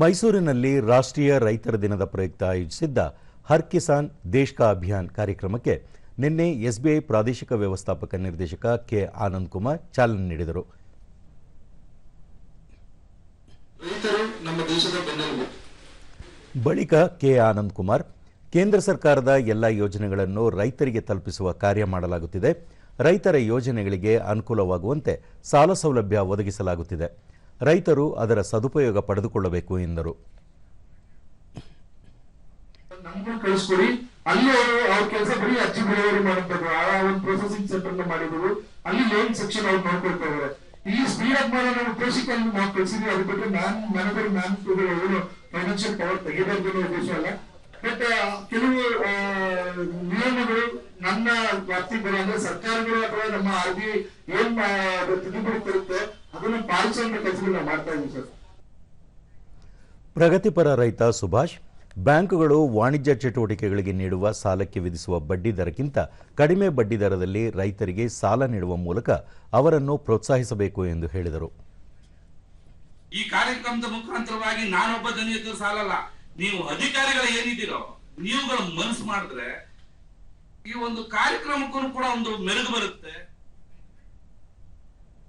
ಮೈಸೂರಿನಲ್ಲಿ ರಾಷ್ಟ್ರೀಯ ರೈತರ ದಿನದ ಪ್ರಯುಕ್ತ ಆಯೋಜಿಸಿದ್ದ ಹರ್ ಕಿಸಾನ್ ದೇಶ್ ಕಾ ಅಭಿಯಾನ್ ಕಾರ್ಯಕ್ರಮಕ್ಕೆ ನಿನ್ನೆ ಎಸ್ಬಿಐ ಪ್ರಾದೇಶಿಕ ವ್ಯವಸ್ಥಾಪಕ ನಿರ್ದೇಶಕ ಕೆ ಆನಂದ್ ಕುಮಾರ್ ಚಾಲನೆ ನೀಡಿದರು. ಬಳಿಕ ಕೆ ಆನಂದ್ ಕುಮಾರ್ ಕೇಂದ್ರ ಸರ್ಕಾರದ ಎಲ್ಲ ಯೋಜನೆಗಳನ್ನು ರೈತರಿಗೆ ತಲುಪಿಸುವ ಕಾರ್ಯ ಮಾಡಲಾಗುತ್ತಿದೆ. ರೈತರ ಯೋಜನೆಗಳಿಗೆ ಅನುಕೂಲವಾಗುವಂತೆ ಸಾಲ ಸೌಲಭ್ಯ ಒದಗಿಸಲಾಗುತ್ತಿದೆ. ರೈತರು ಅದರ ಸದುಪಯೋಗ ಪಡೆದುಕೊಳ್ಳಬೇಕು ಎಂದರು. ಕಳಿಸ್ಕೊಡಿ. ಅಲ್ಲಿ ಅವರು ಅವ್ರ ಕೆಲಸ ಬರೀ ಅರ್ಜಿ ಡೆಲಿವರಿ ಮಾಡುವಂತದ್ದು ಆ ಒಂದು ಪ್ರೊಸೆಸಿಂಗ್ ಸೆಂಟರ್ ಮಾಡಿದ್ರು ಅಲ್ಲಿ ಲೋನ್ ಸೆಕ್ಷನ್ ಅವ್ರು ನೋಡ್ಕೊಳ್ತಾ ಇದಾರೆ. ಇಲ್ಲಿ ಸ್ಪೀಡ್ ಅಪ್ ಮಾಡೋ ಉದ್ದೇಶಕ್ಕೆ ನಾವು ಕಳಿಸಿದ್ವಿ. ಅದ್ರ ಬಗ್ಗೆ ಮ್ಯಾನ್ ಮ್ಯಾನೇಜರ್ ಮ್ಯಾನ್ ಏನು ಫೈನಾನ್ಷಿಯಲ್ ಪವರ್ ತೆಗಿಬಾರ್ದು ಅನ್ನೋ ಉದ್ದೇಶ ಅಲ್ಲ. ಬಟ್ ಕೆಲವು ನಿಯಮಗಳು ನನ್ನ ವ್ಯಾಪ್ತಿಗೆ ಬರೋ ಅಂದ್ರೆ ಸರ್ಕಾರಗಳು ಅಥವಾ ನಮ್ಮ ಆರ್ ಏನ್ ತಿದ್ದುಪಡಿ ತರುತ್ತೆ ಅದನ್ನ ಪಾಲಿಸುವಂತ ಕೆಲಸಗಳನ್ನ ಮಾಡ್ತಾ ಇದ್ದೀವಿ ಸರ್. ಪ್ರಗತಿಪರ ರೈತ ಸುಭಾಷ್ ಬ್ಯಾಂಕುಗಳು ವಾಣಿಜ್ಯ ಚಟುವಟಿಕೆಗಳಿಗೆ ನೀಡುವ ಸಾಲಕ್ಕೆ ವಿಧಿಸುವ ಬಡ್ಡಿ ದರಕ್ಕಿಂತ ಕಡಿಮೆ ಬಡ್ಡಿ ದರದಲ್ಲಿ ರೈತರಿಗೆ ಸಾಲ ನೀಡುವ ಮೂಲಕ ಅವರನ್ನು ಪ್ರೋತ್ಸಾಹಿಸಬೇಕು ಎಂದು ಹೇಳಿದರು. ಈ ಕಾರ್ಯಕ್ರಮದ ಮುಖಾಂತರವಾಗಿ ನಾನೊಬ್ಬ ದನಿಯದ್ದು ಸಾಲಲ್ಲ. ನೀವು ಅಧಿಕಾರಿಗಳು ಏನಿದ್ದೀರೋ ನೀವುಗಳು ಮನಸ್ಸು ಮಾಡಿದ್ರೆ ಈ ಒಂದು ಕಾರ್ಯಕ್ರಮಕ್ಕೂ ಕೂಡ ಒಂದು ಮೆರುಗು ಬರುತ್ತೆ.